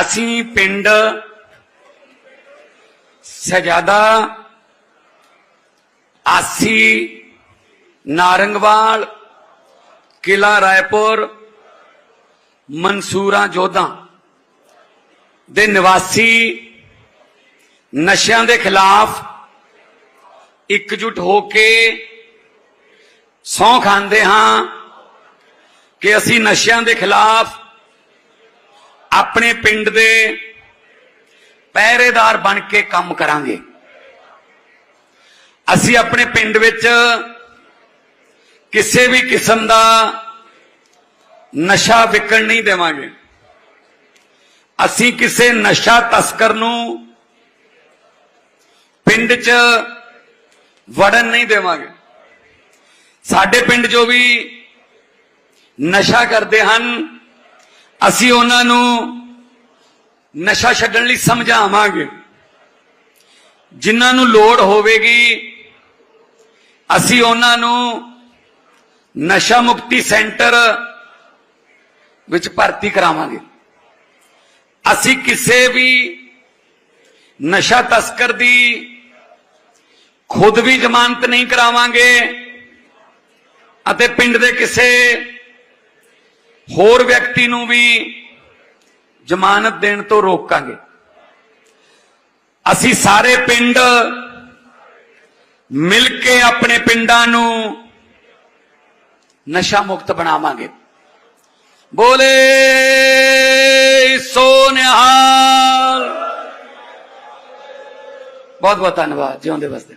ਅਸੀਂ ਪਿੰਡ ਸਜਾਦਾ ਆਸੀ, ਨਾਰੰਗਵਾਲ, ਕਿਲਾ ਰਾਏਪੁਰ, ਮਨਸੂਰਾ ਜੋਧਾ ਦੇ ਨਿਵਾਸੀ ਨਸ਼ਿਆਂ ਦੇ ਖਿਲਾਫ ਇਕਜੁੱਟ ਹੋ ਕੇ ਸਹੁੰ ਖਾਂਦੇ ਹਾਂ ਕਿ ਅਸੀਂ ਨਸ਼ਿਆਂ ਦੇ ਖਿਲਾਫ ਆਪਣੇ ਪਿੰਡ ਦੇ ਪਹਿਰੇਦਾਰ ਬਣ ਕੇ ਕੰਮ ਕਰਾਂਗੇ। ਅਸੀਂ ਆਪਣੇ ਪਿੰਡ ਵਿੱਚ ਕਿਸੇ ਵੀ ਕਿਸਮ ਦਾ ਨਸ਼ਾ ਵਿਕਣ ਨਹੀਂ ਦੇਵਾਂਗੇ। ਅਸੀਂ ਕਿਸੇ ਨਸ਼ਾ ਤਸਕਰ ਨੂੰ ਪਿੰਡ 'ਚ ਵੜਨ ਨਹੀਂ ਦੇਵਾਂਗੇ। ਸਾਡੇ ਪਿੰਡ ਜੋ ਵੀ ਨਸ਼ਾ ਕਰਦੇ ਹਨ ਅਸੀਂ ਉਹਨਾਂ ਨੂੰ ਨਸ਼ਾ ਛੱਡਣ ਲਈ ਸਮਝਾਵਾਂਗੇ। ਜਿਨ੍ਹਾਂ ਨੂੰ ਲੋੜ ਹੋਵੇਗੀ, ਅਸੀਂ ਉਹਨਾਂ ਨੂੰ ਨਸ਼ਾ ਮੁਕਤੀ ਸੈਂਟਰ ਵਿੱਚ ਭਰਤੀ ਕਰਾਵਾਂਗੇ। ਅਸੀਂ ਕਿਸੇ ਵੀ ਨਸ਼ਾ ਤਸਕਰ ਦੀ ਖੁਦ ਵੀ ਜ਼ਮਾਨਤ ਨਹੀਂ ਕਰਾਵਾਂਗੇ ਅਤੇ ਪਿੰਡ ਦੇ ਕਿਸੇ ਹੋਰ ਵਿਅਕਤੀ ਨੂੰ ਵੀ ਜ਼ਮਾਨਤ ਦੇਣ ਤੋਂ ਰੋਕਾਂਗੇ। ਅਸੀਂ ਸਾਰੇ ਪਿੰਡ ਮਿਲ ਕੇ ਆਪਣੇ ਪਿੰਡਾਂ ਨੂੰ ਨਸ਼ਾ ਮੁਕਤ ਬਣਾਵਾਂਗੇ। ਬੋਲੇ, ਸੋ ਨਿਹਾਲ। ਬਹੁਤ ਬਹੁਤ ਧੰਨਵਾਦ, ਜਿਉਂਦੇ ਵਸਦੇ